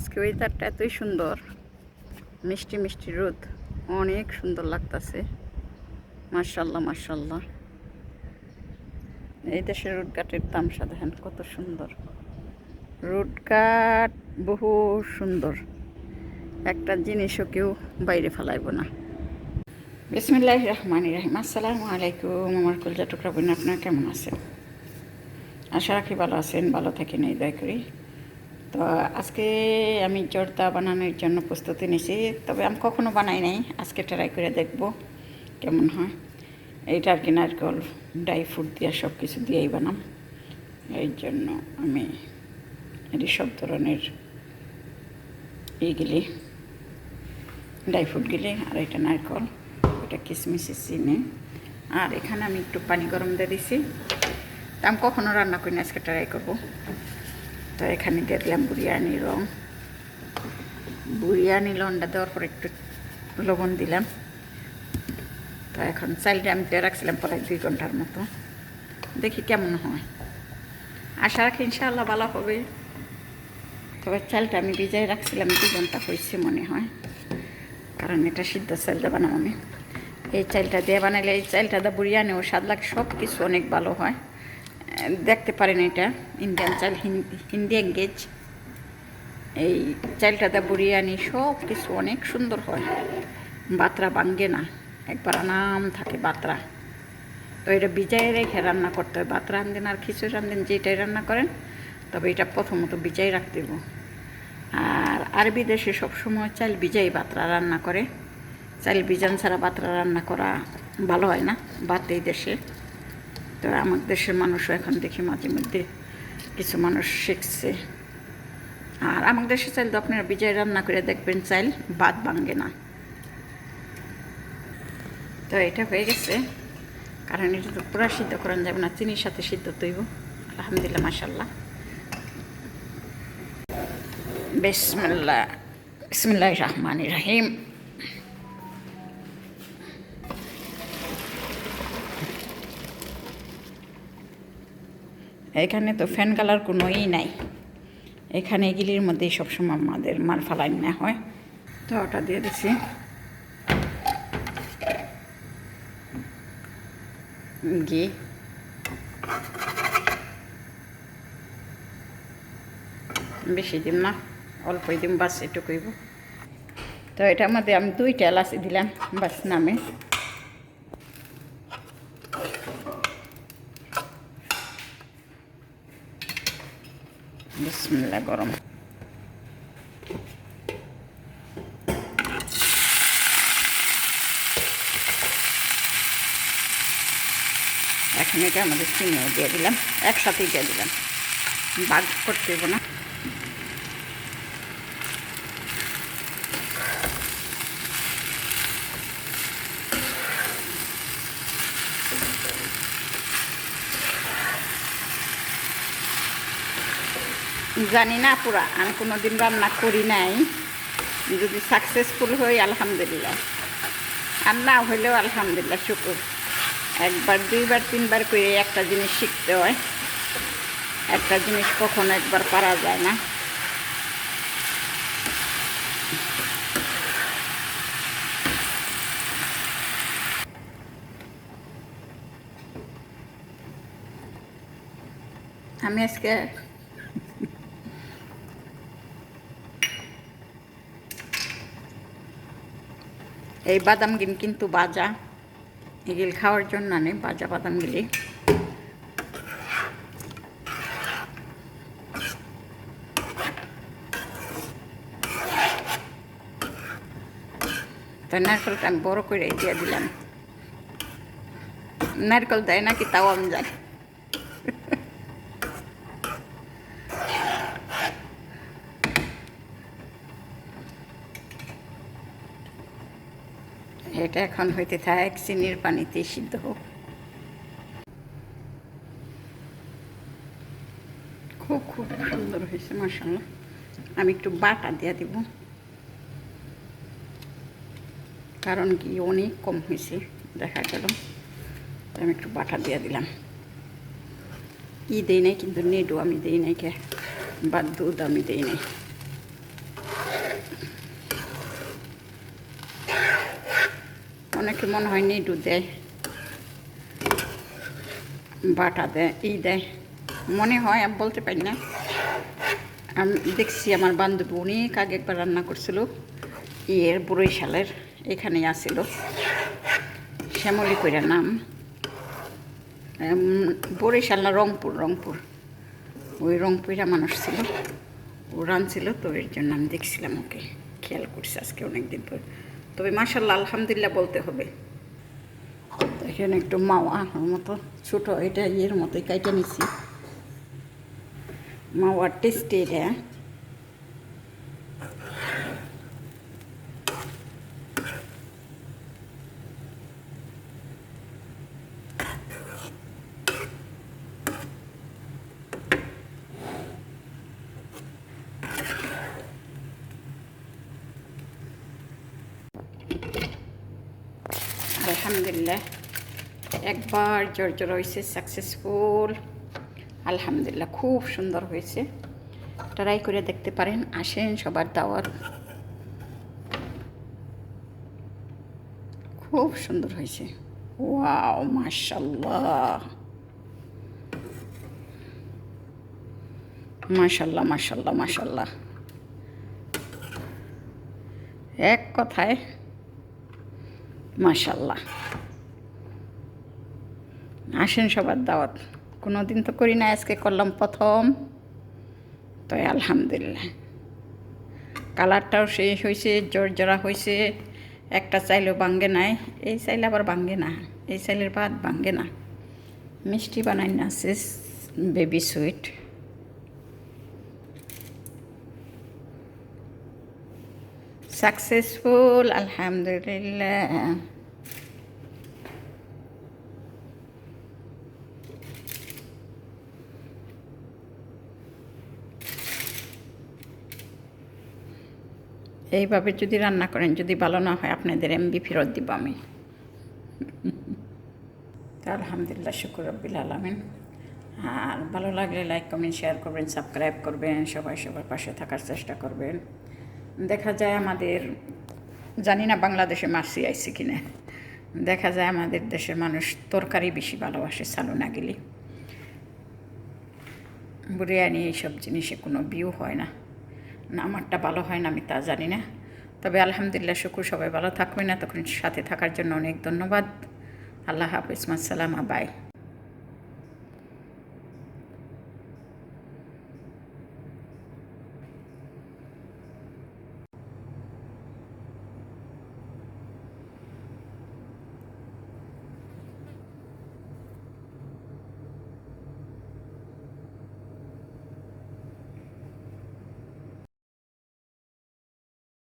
আজকে ওয়েদারটা এতই সুন্দর। মিষ্টি মিষ্টি রোদ। অনেক সুন্দর লাগতাছে। মার্শাল্লাহ মার্শাল্লাহ এই দেশের রোডঘাটের তামসা দেখেন কত সুন্দর। রোডঘাট বহু সুন্দর। একটা জিনিসও কেউ বাইরে ফেলাইব না। বিসমিল্লাহ রহমান রাহিম। আসসালামু আলাইকুম। আমার কলজা টুকরা বোন, আপনারা কেমন আছেন? আশা রাখি ভালো আছেন, ভালো থাকেন, এই দয়া করি। তো আজকে আমি জর্দা বানানোর জন্য প্রস্তুতি নিয়েছি, তবে আমি কখনো বানাই নাই। আজকে ট্রাই করে দেখব কেমন হয়। এইটা আর কি নারকল ড্রাই ফ্রুট দিয়ে সব কিছু দিয়েই বানাম। এই জন্য আমি এটি সব ধরনের এইগুলি ড্রাই ফ্রুট গিলি, আর এটা নারকল, এটা কিশমিশি চিনি। আর এখানে আমি একটু পানি গরম দিয়ে দিছি। তা আমি কখনো রান্না করি না আজকে ট্রাই করব। তো এখানে দিয়ে দিলাম বিরিয়ানি রং। বিরিয়ানি লন্ডা দেওয়ার পর একটু লবণ দিলাম। তো এখন চালটা আমি দিয়ে রাখছিলাম প্রায় দুই ঘণ্টার মতো। দেখি কেমন হয়। আশা রাখি ইনশাআল্লাহ ভালো হবে। তবে চালটা আমি ভিজাই রাখছিলাম, দুই ঘণ্টা হয়েছে মনে হয়। কারণ এটা সিদ্ধ চালটা বানাবো আমি। এই চালটা দিয়ে বানাইলে এই চালটা দিয়ে বিরিয়ানিও স্বাদ লাগে সব কিছু অনেক ভালো হয়। দেখতে পারেন এটা ইন্ডিয়ান চাল ইন্ডিয়ান গেজ এই চালটাতে বিরিয়ানি সব কিছু অনেক সুন্দর হয়। বাতরা ভাঙ্গে না, একবার আনাম থাকে বাতরা। তো এটা বিজায় রেখে রান্না করতে হয় বাত রান্ধেন আর খিচুড়ি রান্ধেন যেটাই রান্না করেন, তবে এটা প্রথমত বিজাই রাখতে দেবো আর আরবি দেশে সবসময় চাল বিজাই বাতরা রান্না করে। চাল বিজান ছাড়া বাতরা রান্না করা ভালো হয় না বাত এই দেশে। তো আমার দেশের মানুষও এখন দেখি মাঝে মধ্যে কিছু মানুষ শিখছে। আর আমার দেশে চাইল তো আপনারা বিজয় রান্না করে দেখবেন, চাইল বাদ ভাঙ্গে না। তো এটা হয়ে গেছে। কারণ এটা তো পুরা সিদ্ধ করান যাবে না, চিনির সাথে সিদ্ধ তৈব। আলহামদুলিল্লাহ মাসাল্লাহ বিসমিল্লাহ বিসমিল্লাহ রহমান রাহিম। এখানে তো ফ্যান কালার কোনোই নাই। এখানে এগুলির মধ্যে সবসময় আমাদের মাল ফালাই নেওয়া হয়। তো ওটা দিয়ে দিছি। ঘি বেশি দিম না, অল্পই দিম, বাস এটুকুইব তো এটার মধ্যে আমি দুইটা এলাচি দিলাম, বাস নামে। বিসমিল্লা গরম। এখন এটা আমাদের চিনিও দিয়ে দিলাম একসাথেই দিয়ে দিলাম। বাদ করতে না। জানি না পুরা, আমি কোনো দিন রান্না করি নাই। যদি সাকসেসফুল হই, আলহামদুলিল্লাহ। আর না হইলেও আলহামদুলিল্লাহ, শুকুর। একবার, দুইবার, তিনবার করে একটা জিনিস শিখতে হয়। একটা জিনিস কখনো একবার পারা যায় না। আমি আজকে এই বাদামগিন কিন্তু বাজা। এগুলি খাওয়ার জন্য নেই বাজা বাদামগুলি। তো নারকেলটা আমি বড় করে দিয়ে দিলাম। নারকেল দেয় নাকি তাও আমি জানি। এটা এখন হইতে থাক, চিনির পানিতে সিদ্ধ হোক। খুব খুব সুন্দর হয়েছে মশাল্লা আমি একটু বাটা দিয়ে দিব। কারণ কি, অনেক কম হয়েছে, দেখা গেল। আমি একটু বাটা দিয়ে দিলাম। ই দেই নাই, কিন্তু নেডু আমি দেই নাই কে, বা দুধ আমি দেই নাই। অনেকে মনে হয় নিডু দেয় বাটা দেয় ই দেয় মনে হয়, আমি বলতে পারি না। আমি দেখছি আমার বান্ধবী অনেক আগে একবার রান্না করছিল ইয়ের বুড়ই শালের, এখানেই আসছিল শ্যামলি কইরা নাম। বরিশাল না, রংপুর রংপুর। ওই রংপুরা মানুষ ছিল। ও রানছিল তো এর জন্য আমি দেখছিলাম ওকে। খেয়াল করছি, আজকে অনেকদিন পর। তবে মার্শাল্লাহ আলহামদুলিল্লাহ বলতে হবে। এখানে একটু মাওয়া আমার মতো, ছোটো, এটা ইয়ের মতোই কাইটা নিছি। মাওয়ার টেস্টে এটা। আলহামদুলিল্লাহ। একবার জর্জর হয়েছে সাকসেসফুল আলহামদুলিল্লাহ, খুব সুন্দর হয়েছে। ট্রাই করে দেখতে পারেন, আসেন সবার দাওয়ার খুব সুন্দর হয়েছে। ওয়াও মাশাল্লাহ মাশাল্লাহ মাশাল্লাহ মাশাল্লাহ এক কথায় মাশাল্লাহ আসেন সবার দাওয়াত। কোনো দিন তো করি না আজকে করলাম প্রথম। তো আলহামদুলিল্লাহ। কালারটাও শেষ হয়েছে জর্জরা হয়েছে একটা চাইলেও বাঙ্গে নাই। এই চাইলে আবার বাঙ্গে না। এই চাইলের ভাত বাঙ্গে না। মিষ্টি বানাই না বেবি সুইট সাকসেসফুল আলহামদুলিল্লাহ এইভাবে যদি রান্না করেন, যদি ভালো না হয়, আপনাদের এমবি ফেরত দিব আমি। তো আলহামদুলিল্লাহ, শুকুর রব্বিল আলমিন। আর ভালো লাগলে লাইক কমেন্ট শেয়ার করবেন সাবস্ক্রাইব করবেন। সবাই সবার পাশে থাকার চেষ্টা করবেন। দেখা যায় আমাদের, জানি না বাংলাদেশে মাসি আইসি কিনা। দেখা যায় আমাদের দেশের মানুষ তরকারি বেশি ভালোবাসে সালু না গেলে। বিরিয়ানি এইসব জিনিসে কোনো বিউ হয় না। না, আমারটা ভালো হয় না, আমি তা জানি না। তবে আলহামদুলিল্লাহ, শুকুর, সবাই ভালো থাকবে না তখন সাথে থাকার জন্য অনেক ধন্যবাদ। আল্লাহ হাফিজ, মাসালামা, বাই।